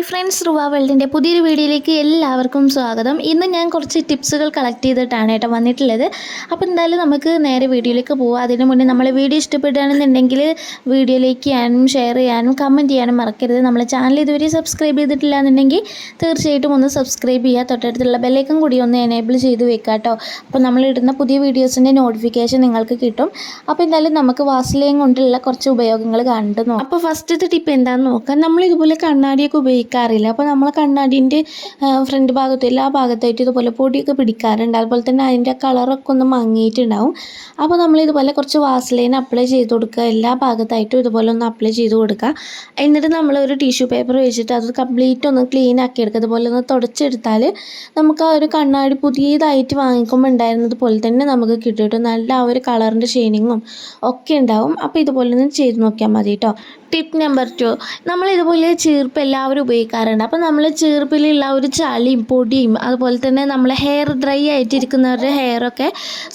Hi friends റുവ വേൾഡിന്റെ പുതിയൊരു വീഡിയോയിലേക്ക് എല്ലാവർക്കും സ്വാഗതം. ഇന്ന് ഞാൻ കുറച്ച് ടിപ്സുകൾ കളക്ട് ചെയ്തിട്ടാണ് കേട്ടോ വന്നിട്ടുള്ളത്. അപ്പോൾ എന്തായാലും നമുക്ക് നേരെ വീഡിയോയിലേക്ക് പോകാം അതിന് മുന്നേ നമ്മളെ വീഡിയോ ഇഷ്ടപ്പെടുകയാണെന്നുണ്ടെങ്കിൽ വീഡിയോയിലേക്ക് ചെയ്യാനും ഷെയർ ചെയ്യാനും കമന്റ് ചെയ്യാനും മറക്കരുത്. നമ്മളെ ചാനൽ ഇതുവരെ സബ്സ്ക്രൈബ് ചെയ്തിട്ടില്ല എന്നുണ്ടെങ്കിൽ തീർച്ചയായിട്ടും ഒന്ന് സബ്സ്ക്രൈബ് ചെയ്യുക. തൊട്ടടുത്തുള്ള ബെല്ലേക്കും കൂടി ഒന്ന് എനേബിൾ ചെയ്ത് വെക്കുക കേട്ടോ. അപ്പോൾ നമ്മളിടുന്ന പുതിയ വീഡിയോസിന്റെ നോട്ടിഫിക്കേഷൻ നിങ്ങൾക്ക് കിട്ടും. അപ്പോൾ എന്തായാലും നമുക്ക് വാസലയും കൊണ്ടുള്ള കുറച്ച് ഉപയോഗങ്ങൾ കണ്ടു നോക്കാം അപ്പോൾ ഫസ്റ്റത്തെ ടിപ്പ് എന്താണെന്ന് നോക്കാം. നമ്മൾ ഇതുപോലെ കണ്ണാടിയൊക്കെ ഉപയോഗിക്കാറില്ല അപ്പോൾ നമ്മൾ കണ്ണാടിന്റെ ഫ്രണ്ട് ഭാഗത്തും എല്ലാ ഭാഗത്തായിട്ട് ഇതുപോലെ പൊടിയൊക്കെ പിടിക്കാറുണ്ട്. അതുപോലെ തന്നെ അതിന്റെ കളറൊക്കെ ഒന്ന് മങ്ങിയിട്ടുണ്ടാവും. അപ്പോൾ നമ്മൾ ഇതുപോലെ കുറച്ച് വാസലൈൻ അപ്ലൈ ചെയ്ത് കൊടുക്കുക. എല്ലാ ഭാഗത്തായിട്ടും ഇതുപോലെ ഒന്ന് അപ്ലൈ ചെയ്ത് കൊടുക്കുക. എന്നിട്ട് നമ്മൾ ഒരു ടിഷ്യൂ പേപ്പർ വെച്ചിട്ട് അത് കംപ്ലീറ്റ് ഒന്ന് ക്ലീൻ ആക്കി എടുക്കുക. അതുപോലെ ഒന്ന് തുടച്ചെടുത്താൽ നമുക്ക് ആ ഒരു കണ്ണാടി പുതിയതായിട്ട് വാങ്ങിക്കുമ്പോൾ ഉണ്ടായിരുന്നത് പോലെ തന്നെ നമുക്ക് കിട്ടും കേട്ടോ നല്ല ആ ഒരു കളറിന്റെ ഷെയ്നിങ്ങും ഒക്കെ ഉണ്ടാവും. അപ്പോൾ ഇതുപോലെ ഒന്ന് ചെയ്ത് നോക്കിയാൽ മതി കേട്ടോ ടിപ്പ് നമ്പർ ടു നമ്മൾ ഇതുപോലെ ചീർപ്പ് എല്ലാവരും ഉപയോഗിക്കാറുണ്ട്. അപ്പോൾ നമ്മൾ ചീർപ്പിലുള്ള ഒരു ചളിയും പൊടിയും അതുപോലെ തന്നെ നമ്മൾ ഹെയർ ഡ്രൈ ആയിട്ടിരിക്കുന്നവരുടെ ഹെയറൊക്കെ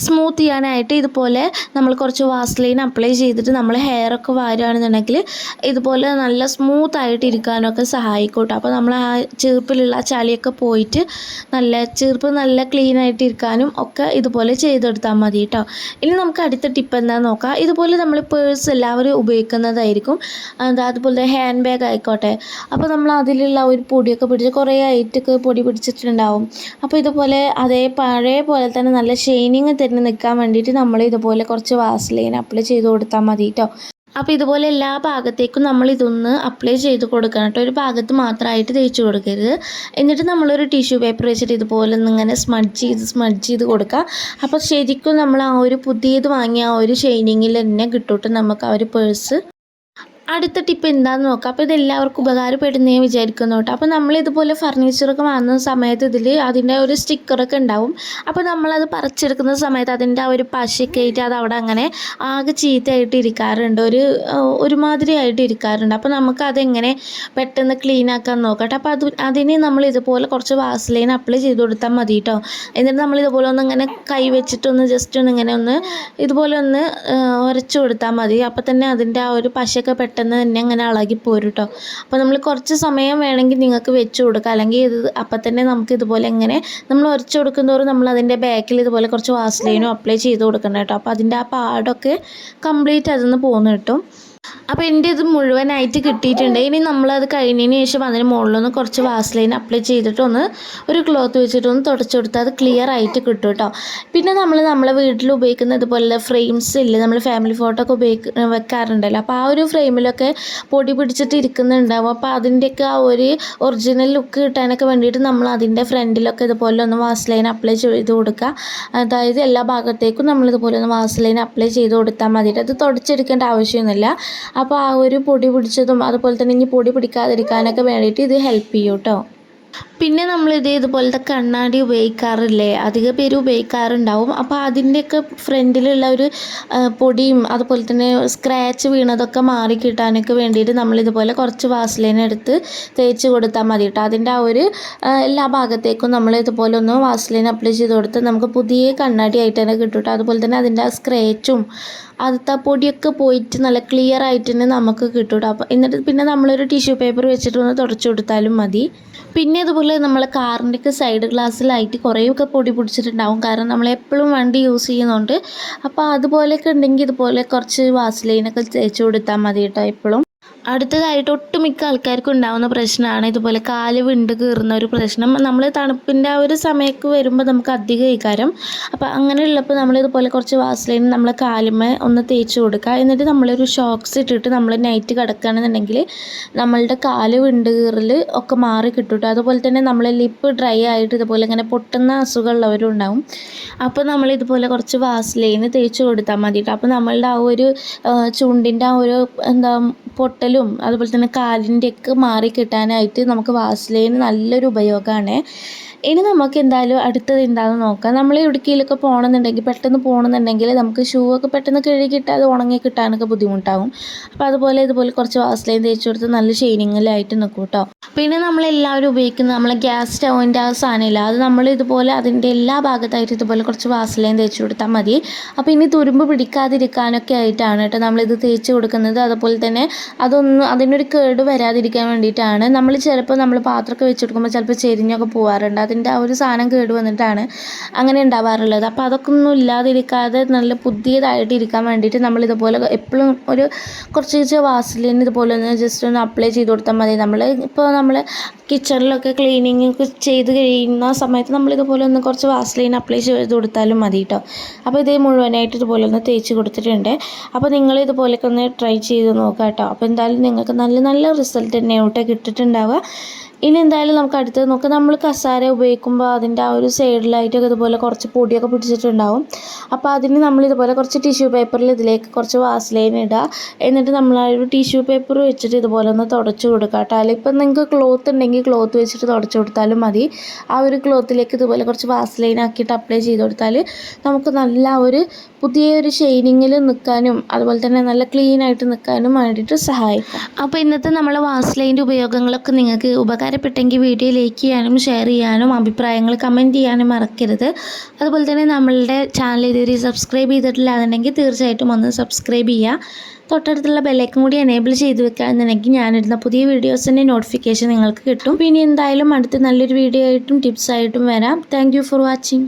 സ്മൂത്ത് ചെയ്യാനായിട്ട് ഇതുപോലെ നമ്മൾ കുറച്ച് വാസ്ലൈൻ അപ്ലൈ ചെയ്തിട്ട് നമ്മൾ ഹെയറൊക്കെ വാരുകയാണെന്നുണ്ടെങ്കിൽ ഇതുപോലെ നല്ല സ്മൂത്ത് ആയിട്ട് ഇരിക്കാനൊക്കെ സഹായിക്കും കേട്ടോ അപ്പോൾ നമ്മൾ ആ ചീർപ്പിലുള്ള ചളിയൊക്കെ പോയിട്ട് നല്ല ചീർപ്പ് നല്ല ക്ലീൻ ആയിട്ട് ഇരിക്കാനും ഒക്കെ ഇതുപോലെ ചെയ്തെടുത്താൽ മതി കേട്ടോ ഇനി നമുക്ക് അടുത്ത ടിപ്പ് എന്താണെന്ന് നോക്കാം. ഇതുപോലെ നമ്മൾ പേഴ്സ് എല്ലാവരും ഉപയോഗിക്കുന്നതായിരിക്കും. എന്താ അതുപോലെ ഹാൻഡ് ബാഗ് ആയിക്കോട്ടെ. അപ്പോൾ നമ്മൾ അതിലുള്ള ഒരു പൊടിയൊക്കെ പിടിച്ച് കുറേ ആയിട്ടൊക്കെ പൊടി പിടിച്ചിട്ടുണ്ടാവും. അപ്പോൾ ഇതുപോലെ അതേ പഴയ പോലെ തന്നെ നല്ല ഷൈനിങ് തന്നെ നിൽക്കാൻ വേണ്ടിയിട്ട് നമ്മൾ ഇതുപോലെ കുറച്ച് വാസ്ലൈൻ അപ്ലൈ ചെയ്ത് കൊടുത്താൽ മതി കേട്ടോ അപ്പോൾ ഇതുപോലെ എല്ലാ ഭാഗത്തേക്കും നമ്മൾ ഇതൊന്ന് അപ്ലൈ ചെയ്ത് കൊടുക്കണം കേട്ടോ ഒരു ഭാഗത്ത് മാത്രമായിട്ട് തേച്ച് കൊടുക്കരുത്. എന്നിട്ട് നമ്മളൊരു ടിഷ്യൂ പേപ്പർ വെച്ചിട്ട് ഇതുപോലെ ഒന്ന് ഇങ്ങനെ സ്മഡ്ജ് ചെയ്ത് സ്മഡ്ജ് ചെയ്ത് കൊടുക്കുക. അപ്പോൾ ശരിക്കും നമ്മൾ ആ ഒരു പുതിയത് വാങ്ങിയ ആ ഒരു ഷൈനിങ്ങിൽ തന്നെ കിട്ടും നമുക്ക് ആ ഒരു പേഴ്സ് അടുത്ത ടിപ്പ് എന്താണെന്ന് നോക്കാം. അപ്പോൾ ഇതെല്ലാവർക്കും ഉപകാരപ്പെടുന്നേ വിചാരിക്കുന്നു കേട്ടോ. അപ്പോൾ നമ്മൾ ഇതുപോലെ ഫർണിച്ചറൊക്കെ വാങ്ങുന്ന സമയത്ത് ഇതിൽ അതിന്റെ ഒരു സ്റ്റിക്കറൊക്കെ ഉണ്ടാവും. അപ്പോൾ നമ്മളത് പറിച്ചെടുക്കുന്ന സമയത്ത് അതിന്റെ ആ ഒരു പശയൊക്കെ ആയിട്ട് അത് അവിടെ അങ്ങനെ ആകെ ചീത്തയായിട്ട് ഇരിക്കാറുണ്ട്. ഒരു ഒരുമാതിരി ആയിട്ട് ഇരിക്കാറുണ്ട്. അപ്പോൾ നമുക്ക് അതെങ്ങനെ പെട്ടെന്ന് ക്ലീൻ ആക്കാൻ നോക്കട്ടെ അപ്പോൾ അത് അതിന് നമ്മൾ ഇതുപോലെ കുറച്ച് വാസലൈൻ അപ്ലൈ ചെയ്ത് കൊടുത്താൽ മതി കേട്ടോ. എന്നിട്ട് നമ്മൾ ഇതുപോലെ ഒന്ന് ഇങ്ങനെ കൈ വെച്ചിട്ടൊന്ന് ജസ്റ്റ് ഒന്ന് ഇങ്ങനെ ഒന്ന് ഇതുപോലെ ഒന്ന് ഉരച്ചു കൊടുത്താൽ മതി. അപ്പോൾ തന്നെ അതിന്റെ ആ ഒരു പശയൊക്കെ പെട്ടെന്ന് തന്നെ അങ്ങനെ ഇളകി പോരും കേട്ടോ അപ്പോൾ നമ്മൾ കുറച്ച് സമയം വേണമെങ്കിൽ നിങ്ങൾക്ക് വെച്ച് കൊടുക്കുക അല്ലെങ്കിൽ ഇത് അപ്പം തന്നെ നമുക്ക് ഇതുപോലെ ഇങ്ങനെ നമ്മൾ ഉരച്ച് കൊടുക്കുന്നതോറും നമ്മൾ അതിന്റെ ബാക്കിൽ ഇതുപോലെ കുറച്ച് വാസ്ലൈനും അപ്ലൈ ചെയ്ത് കൊടുക്കണം കേട്ടോ അപ്പോൾ അതിന്റെ ആ പാടൊക്കെ കംപ്ലീറ്റ് അതിൽ നിന്ന് പോകുന്നു കിട്ടും. അപ്പോൾ എന്റെ ഇത് മുഴുവനായിട്ട് കിട്ടിയിട്ടുണ്ട്. ഇനി നമ്മൾ അത് കഴിഞ്ഞതിന് ശേഷം അതിന് മുകളിലൊന്ന് കുറച്ച് വാസ്ലൈൻ അപ്ലൈ ചെയ്തിട്ടൊന്ന് ഒരു ക്ലോത്ത് വെച്ചിട്ടൊന്ന് തുടച്ചു കൊടുത്താൽ അത് ക്ലിയർ ആയിട്ട് കിട്ടും കേട്ടോ പിന്നെ നമ്മൾ നമ്മളെ വീട്ടിൽ ഉപയോഗിക്കുന്ന ഇതുപോലെ ഫ്രെയിംസ് ഇല്ലേ നമ്മൾ ഫാമിലി ഫോട്ടോ ഒക്കെ ഉപയോഗിക്ക വെക്കാറുണ്ടല്ലോ. അപ്പോൾ ആ ഒരു ഫ്രെയിമിലൊക്കെ പൊടി പിടിച്ചിട്ട് ഇരിക്കുന്നുണ്ടാവും. അപ്പോൾ അതിന്റെയൊക്കെ ആ ഒരു ഒറിജിനൽ ലുക്ക് കിട്ടാനൊക്കെ വേണ്ടിയിട്ട് നമ്മൾ അതിന്റെ ഫ്രണ്ടിലൊക്കെ ഇതുപോലെ ഒന്ന് വാസ്ലൈൻ അപ്ലൈ ചെയ്ത് കൊടുക്കുക. അതായത് എല്ലാ ഭാഗത്തേക്കും നമ്മൾ ഇതുപോലെ ഒന്ന് വാസ്ലൈൻ അപ്ലൈ ചെയ്ത് കൊടുത്താൽ മതി അത് തുടച്ചെടുക്കേണ്ട ആവശ്യമൊന്നുമില്ല. അപ്പോൾ ആ ഒരു പൊടി പിടിച്ചതും അതുപോലെ തന്നെ ഇനി പൊടി പിടിക്കാതിരിക്കാനൊക്കെ വേണ്ടിയിട്ട് ഇത് ഹെൽപ്പ് ചെയ്യും കേട്ടോ പിന്നെ നമ്മൾ ഇത് ഇതുപോലത്തെ കണ്ണാടി ഉപയോഗിക്കാറില്ലേ? അധിക പേര് ഉപയോഗിക്കാറുണ്ടാവും. അപ്പോൾ അതിന്റെയൊക്കെ ഫ്രണ്ടിലുള്ള ഒരു പൊടിയും അതുപോലെ തന്നെ സ്ക്രാച്ച് വീണതൊക്കെ മാറി കിട്ടാനൊക്കെ വേണ്ടിയിട്ട് നമ്മൾ ഇതുപോലെ കുറച്ച് വാസലിൻ എടുത്ത് തേച്ച് കൊടുത്താൽ മതി കേട്ടോ. അതിന്റെ ആ ഒരു എല്ലാ ഭാഗത്തേക്കും നമ്മൾ ഇതുപോലെ ഒന്ന് വാസലിൻ അപ്ലൈ ചെയ്ത് കൊടുത്ത് നമുക്ക് പുതിയ കണ്ണാടി ആയിട്ട് തന്നെ കിട്ടും കേട്ടോ. അതുപോലെ തന്നെ അതിന്റെ ആ സ്ക്രാച്ചും ആദ്യത്തെ പൊടിയൊക്കെ പോയിട്ട് നല്ല ക്ലിയർ ആയിട്ട് തന്നെ നമുക്ക് കിട്ടും കേട്ടോ. അപ്പോൾ എന്നിട്ട് പിന്നെ നമ്മളൊരു ടിഷ്യൂ പേപ്പർ വെച്ചിട്ട് ഒന്ന് തുടച്ചു കൊടുത്താലും മതി. പിന്നെ അതുപോലെ നമ്മൾ കാറിന്റെയൊക്കെ സൈഡ് ഗ്ലാസ്സിലായിട്ട് കുറേയൊക്കെ പൊടി പിടിച്ചിട്ടുണ്ടാവും. കാരണം നമ്മൾ എപ്പോഴും വണ്ടി യൂസ് ചെയ്യുന്നുണ്ട്. അപ്പോൾ അതുപോലെയൊക്കെ ഉണ്ടെങ്കിൽ ഇതുപോലെ കുറച്ച് വാസലൈനൊക്കെ തേച്ച് കൊടുത്താൽ മതി കേട്ടോ എപ്പോഴും. അടുത്തതായിട്ട് ഒട്ടുമിക്ക ആൾക്കാർക്കും ഉണ്ടാകുന്ന പ്രശ്നമാണ് ഇതുപോലെ കാൽ വിണ്ട് കീറുന്ന ഒരു പ്രശ്നം. നമ്മൾ തണുപ്പിന്റെ ആ ഒരു സമയത്ത് വരുമ്പോൾ നമുക്ക് അധികം വികാരം. അപ്പോൾ അങ്ങനെയുള്ളപ്പോൾ നമ്മളിതുപോലെ കുറച്ച് വാസലൈൻ നമ്മൾ കാലുമേ ഒന്ന് തേച്ച് കൊടുക്കുക. എന്നിട്ട് നമ്മളൊരു ഷോക്സ് ഇട്ടിട്ട് നമ്മൾ നൈറ്റ് കിടക്കുകയാണെന്നുണ്ടെങ്കിൽ നമ്മളുടെ കാൽ വിണ്ട് കീറൽ ഒക്കെ മാറി കിട്ടും അതുപോലെ തന്നെ നമ്മൾ ലിപ്പ് ഡ്രൈ ആയിട്ട് ഇതുപോലെ ഇങ്ങനെ പൊട്ടുന്ന അസുഖമുള്ളവരും ഉണ്ടാവും. അപ്പോൾ നമ്മൾ ഇതുപോലെ കുറച്ച് വാസലൈൻ തേച്ച് കൊടുത്താൽ മതി അപ്പോൾ നമ്മളുടെ ആ ഒരു ചുണ്ടിന്റെ ആ ഒരു എന്താ പൊട്ടലും അതുപോലെ തന്നെ കാലിന്റെയൊക്കെ മാറി കിട്ടാനായിട്ട് നമുക്ക് വാസലൈൻ നല്ലൊരു ഉപയോഗമാണ്. ഇനി നമുക്ക് എന്തായാലും അടുത്തത് എന്താണെന്ന് നോക്കാം. നമ്മൾ ഇടുക്കിയിലൊക്കെ പോകണമെന്നുണ്ടെങ്കിൽ പെട്ടെന്ന് പോകണമെന്നുണ്ടെങ്കിൽ നമുക്ക് ഷൂ ഒക്കെ പെട്ടെന്ന് കഴുകിയിട്ട് അത് ഉണങ്ങി കിട്ടാനൊക്കെ ബുദ്ധിമുട്ടാകും അപ്പോൾ അതുപോലെ ഇതുപോലെ കുറച്ച് വാസ്ലൈൻ തേച്ച് കൊടുത്ത് നല്ല ഷെയിനിങ്ങിലായിട്ട് നിൽക്കും കേട്ടോ. പിന്നെ നമ്മളെല്ലാവരും ഉപയോഗിക്കുന്ന നമ്മളെ ഗ്യാസ് സ്റ്റൗവിന്റെ ആ സാധനമില്ല. അത് നമ്മൾ ഇതുപോലെ അതിന്റെ എല്ലാ ഭാഗത്തായിട്ട് ഇതുപോലെ കുറച്ച് വാസലൈൻ തേച്ച് കൊടുത്താൽ മതി. അപ്പോൾ ഇനി തുരുമ്പ് പിടിക്കാതിരിക്കാനൊക്കെ ആയിട്ടാണ് കേട്ടോ നമ്മളിത് തേച്ച് കൊടുക്കുന്നത്. അതുപോലെ തന്നെ അതൊന്നും അതിനൊരു കേട് വരാതിരിക്കാൻ വേണ്ടിയിട്ടാണ്. നമ്മൾ ചിലപ്പോൾ നമ്മൾ പാത്രമൊക്കെ വെച്ച് കൊടുക്കുമ്പോൾ ചിലപ്പോൾ ചെരിഞ്ഞൊക്കെ പോകാറുണ്ട് അതിന്റെ ആ ഒരു സാധനം കേട് വന്നിട്ടാണ് അങ്ങനെ ഉണ്ടാവാറുള്ളത്. അപ്പോൾ അതൊക്കെ ഒന്നും ഇല്ലാതിരിക്കാതെ നല്ല പുതിയതായിട്ട് ഇരിക്കാൻ വേണ്ടിയിട്ട് നമ്മൾ ഇതുപോലെ എപ്പോഴും ഒരു കുറച്ച് കുറച്ച് വാസലിൻ ഇതുപോലെ ഒന്ന് ജസ്റ്റ് ഒന്ന് അപ്ലൈ ചെയ്ത് കൊടുത്താൽ മതി. നമ്മൾ ഇപ്പോൾ നമ്മൾ കിച്ചണിലൊക്കെ ക്ലീനിങ് ഒക്കെ ചെയ്ത് കഴിയുന്ന സമയത്ത് നമ്മൾ ഇതുപോലെ ഒന്ന് കുറച്ച് വാസലിൻ അപ്ലൈ ചെയ്ത് കൊടുത്താലും മതി കേട്ടോ. അപ്പോൾ ഇതേ മുഴുവനായിട്ട് ഇതുപോലെ ഒന്ന് തേച്ച് കൊടുത്തിട്ടുണ്ട്. അപ്പോൾ നിങ്ങൾ ഇതുപോലെയൊക്കെ ഒന്ന് ട്രൈ ചെയ്ത് നോക്കാം കേട്ടോ. അപ്പോൾ എന്തായാലും നിങ്ങൾക്ക് നല്ല നല്ല റിസൾട്ട് തന്നെ കേട്ടോ കിട്ടിയിട്ടുണ്ടാവുക ഇനി എന്തായാലും നമുക്ക് അടുത്തത് നോക്കാം. നമ്മൾ കസാര ഉപയോഗിക്കുമ്പോൾ അതിന്റെ ആ ഒരു സൈഡിലായിട്ടൊക്കെ ഇതുപോലെ കുറച്ച് പൊടിയൊക്കെ പിടിച്ചിട്ടുണ്ടാവും. അപ്പോൾ അതിന് നമ്മൾ ഇതുപോലെ കുറച്ച് ടിഷ്യൂ പേപ്പറിൽ ഇതിലേക്ക് കുറച്ച് വാസലൈൻ ഇടുക എന്നിട്ട് നമ്മൾ ആ ഒരു ടിഷ്യൂ പേപ്പർ വെച്ചിട്ട് ഇതുപോലെ ഒന്ന് തുടച്ച് കൊടുക്കുക കേട്ടോ അല്ലെങ്കിൽ ഇപ്പം നിങ്ങൾക്ക് ക്ലോത്ത് ഉണ്ടെങ്കിൽ ക്ലോത്ത് വെച്ചിട്ട് തുടച്ച് കൊടുത്താലും മതി. ആ ഒരു ക്ലോത്തിലേക്ക് ഇതുപോലെ കുറച്ച് വാസലൈൻ ആക്കിയിട്ട് അപ്ലൈ ചെയ്ത് കൊടുത്താൽ നമുക്ക് നല്ല ഒരു പുതിയ ഒരു ഷെയ്നിങ്ങിൽ നിൽക്കാനും അതുപോലെ തന്നെ നല്ല ക്ലീൻ ആയിട്ട് നിൽക്കാനും വേണ്ടിയിട്ട് സഹായിക്കും. അപ്പോൾ ഇന്നത്തെ നമ്മൾ വാസ്ലൈന്റെ ഉപയോഗങ്ങളൊക്കെ നിങ്ങൾക്ക് ഉപകാരപ്പെട്ടെങ്കിൽ വീഡിയോ ലൈക്ക് ചെയ്യാനും ഷെയർ ചെയ്യാനും അഭിപ്രായങ്ങൾ കമന്റ് ചെയ്യാനും മറക്കരുത്. അതുപോലെ തന്നെ നമ്മളുടെ ചാനൽ ഇതുവരെ സബ്സ്ക്രൈബ് ചെയ്തിട്ടില്ല എന്നുണ്ടെങ്കിൽ തീർച്ചയായിട്ടും ഒന്ന് സബ്സ്ക്രൈബ് ചെയ്യുക. തൊട്ടടുത്തുള്ള ബെല്ലൈക്കും കൂടി എനേബിൾ ചെയ്ത് വെക്കുകയാണെന്നുണ്ടെങ്കിൽ ഞാനിടുന്ന പുതിയ വീഡിയോസിന്റെ നോട്ടിഫിക്കേഷൻ നിങ്ങൾക്ക് കിട്ടും. പിന്നെ എന്തായാലും അടുത്ത് നല്ലൊരു വീഡിയോ ആയിട്ടും ടിപ്സായിട്ടും വരാം. Thank for watching